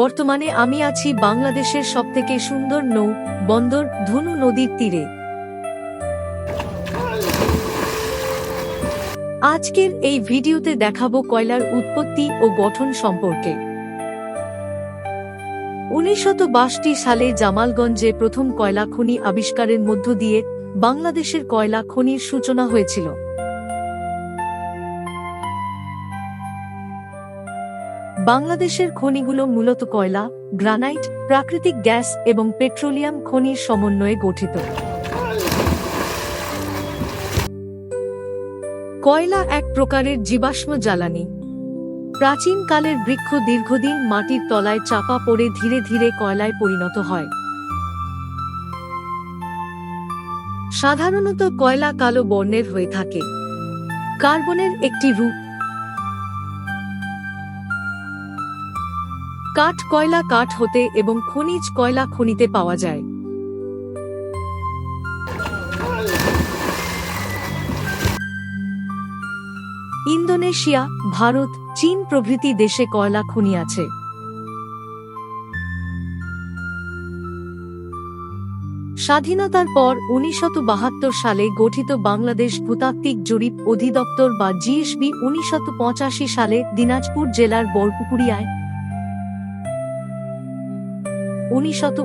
বর্তমানে আমি আছি বাংলাদেশের সবথেকে সুন্দর নৌ, বন্দর, ধনু নদীর তীরে। আজকের এই ভিডিওতে দেখাবো কয়লার উৎপত্তি ও গঠন সম্পর্কে। উনিশশত সালে জামালগঞ্জে প্রথম কয়লা খনি আবিষ্কারের মধ্য দিয়ে বাংলাদেশের কয়লা খনির সূচনা হয়েছিল। বাংলাদেশের খনিগুলো মূলত কয়লা, গ্রানাইট, প্রাকৃতিক গ্যাস এবং পেট্রোলিয়াম খনির সমন্বয়ে গঠিত। কয়লা এক প্রকারের জীবাশ্ম জ্বালানি। প্রাচীনকালের বৃক্ষ দীর্ঘদিন মাটির তলায় চাপা পড়ে ধীরে ধীরে কয়লায় পরিণত হয়। সাধারণত কয়লা কালো বর্ণের হয়ে থাকে। কার্বনের একটি রূপ কাঠ কয়লা কাঠ হতে এবং খনিজ কয়লা খনিতে পাওয়া যায়। ইন্দোনেশিয়া, ভারত, চীন প্রভৃতি দেশে কয়লা খনি আছে। স্বাধীনতার পর উনিশশত সালে গঠিত বাংলাদেশ ভূতাত্ত্বিক জরিপ অধিদপ্তর বা জিএসবি উনিশশত সালে দিনাজপুর জেলার বরপুকুরিয়ায় উনিশশত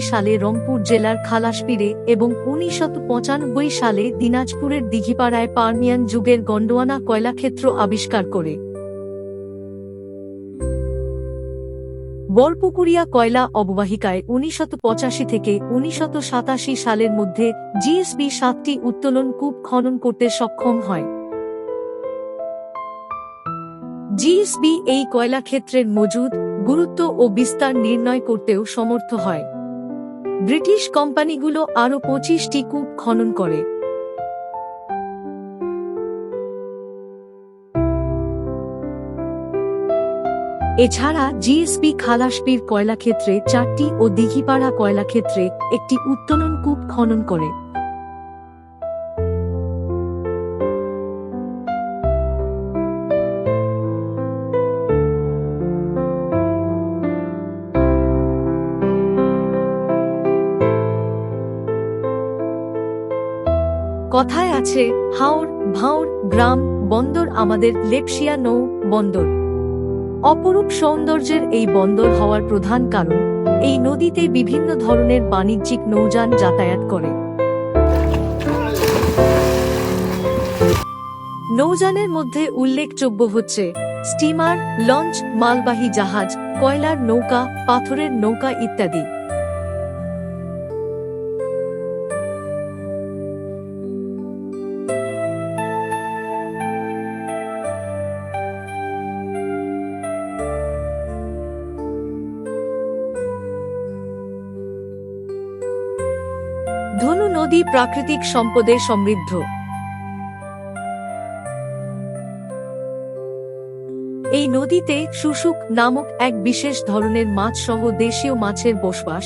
সালে রংপুর জেলার খালাসপিরে এবং উনিশশত সালে দিনাজপুরের দিঘিপাড়ায় পার্মিয়ান যুগের গন্ডোয়ানা কয়লাক্ষেত্র আবিষ্কার করে। বরপুকুরিয়া কয়লা অববাহিকায় উনিশশত থেকে উনিশশত সালের মধ্যে জিএসবি সাতটি উত্তোলন কূপ খনন করতে সক্ষম হয়। জিএসবি এই কয়লা ক্ষেত্রের মজুদ গুরুত্ব ও বিস্তার নির্ণয় করতেও সমর্থ হয়। ব্রিটিশ কোম্পানিগুলো আরও পঁচিশটি কূপ খনন করে। এছাড়া জিএসপি খালাসপির কয়লাক্ষেত্রে চারটি ও দিঘিপাড়া কয়লাক্ষেত্রে একটি উত্তোলন কূপ খনন করে। কথায় আছে, হাওর, ভাওর, গ্রাম, বন্দর আমাদের লেপসিয়া নৌ বন্দর। অপরূপ সৌন্দর্যের এই বন্দর হওয়ার প্রধান কারণ, এই নদীতে বিভিন্ন ধরনের বাণিজ্যিক নৌযান যাতায়াত করে। নৌযানের মধ্যে উল্লেখযোগ্য হচ্ছে, স্টিমার, লঞ্চ, মালবাহী জাহাজ, কয়লার নৌকা, পাথরের নৌকা ইত্যাদি। ধনু নদী প্রাকৃতিক সম্পদে সমৃদ্ধ। এই নদীতে শুশুক নামক এক বিশেষ ধরনের মাছ সহ দেশীয় মাছের বসবাস